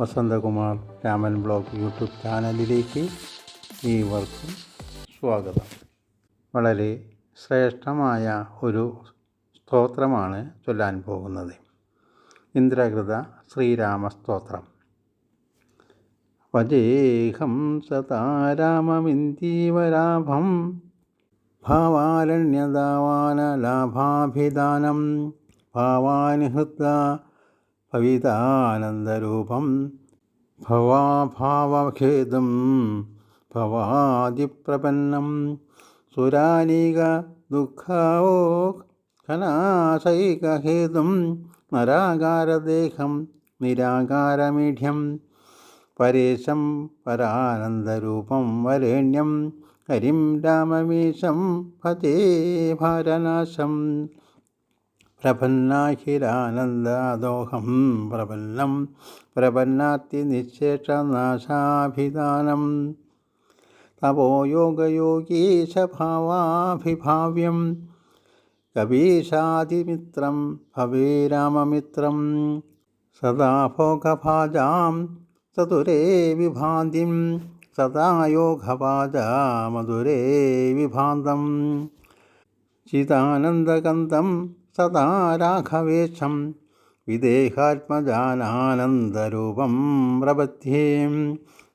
Vasanthakumar Raman blog YouTube ചാനലിലേക്ക് ഏവർക്കും സ്വാഗതം. വളരെ ശ്രേഷ്ഠമായ ഒരു സ്തോത്രമാണ് ചൊല്ലാൻ പോകുന്നത്. ഇന്ദ്രകൃത ശ്രീരാമ സ്തോത്രം. വജേഹം സതാരാമമിന്ദീവരാഭം ഭാവാരണ്യദാവാനലാഭാഭിധാനം ഭാവാനിഹൃത ഭവിതാനന്ദരൂപം ഭവാഭാവഖേദം ഭവാദിപ്രപന്നം സുരാനീക ദുഃഖാവോ ഖനാശൈകഹേതും നരാകാരദേഹം നിരാകാരമീഢ്യം പരേശം പരാനന്ദരൂപം വരേണ്യം ഹരിം രാമമീശം ഭജേ ഭാരനാശം പ്രപന്നാഖിലാനന്ദാദോഹം പ്രപന്നം പ്രപന്നാത്തി നിശേഷനാശാഭിധാനം തപോയോഗയോഗീശഭാവാഭിഭാവ്യം കവീശാതിമിത്രം ഭവേരാമമിത്രം സദാ ഭോഗഭാജാം ചതുരേ വിഭാന്തിം സദാ യോഗഭാജാമധുരേ വിഭാന്തം ചിതാനന്ദകന്തം സദാ രാഘവേശം വിദേഹാത്മജാനാനന്ദരൂപം പ്രപദ്ധ്യേ.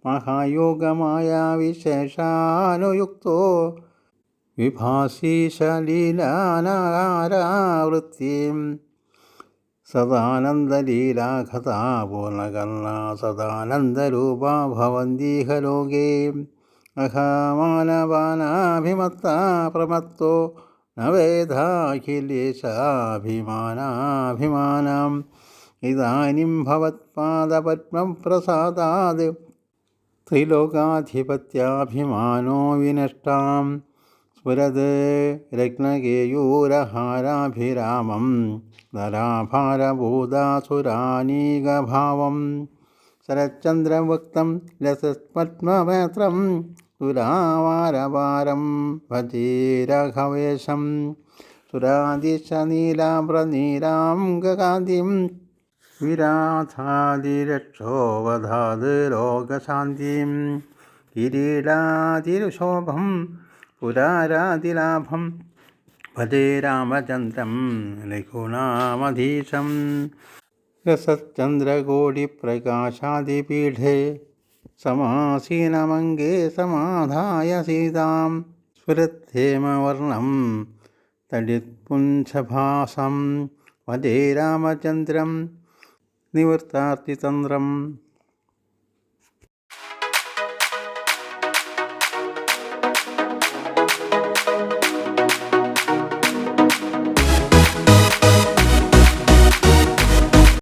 മഹായോഗമായ വിശേഷാനുയുക്തോ വിഭാസീശലീലാനാരാവൃത്തിം സദാനന്ദലീലാഖതാ പൂർണകർണ സദാനന്ദരൂപ ഭവന്തീഹ ലോകേ അഹമാനപാനാഭിമത്ത പ്രമത്തോ ന ഇതാനും ഭവത്പാദപത്മം ഭവത്പാദപത്മപ്രസാദാത് ത്രിലോകാധിപത്യാഭിമാനോ വിനഷ്ടാം. സ്ഫുരത് രത്നകേയൂരഹാരാഭിരാമം നരാഭാരഭൂതാസുരാനീകഭാവം. ശരച്ചന്ദ്രവക്തം ലസസ്പത്മമേത്രം തുലാവാരവാരം ഭജീരഘവേശം സുരാദിശനീലാംബ്രനീലാം ഗകാന്തിം വിരാധാതിരക്ഷോവധാത് ലോകശാന്തിം. കിരീടാതിരുശോഭം പുരാരാതിലാഭം. ഭജേ രാമചന്ദ്രം ലഘുനാമധീശം. രസചന്ദ്രകോടിപ്രകാശാദിപീഠേ സമാസീനമംഗേ സമാധായ സീതാം സ്ഫുരത്തേമവർണം തടിത്പുഞ്ചഭാസം വദേ രാമചന്ദ്രം നിവൃത്താർത്തിതന്ത്രം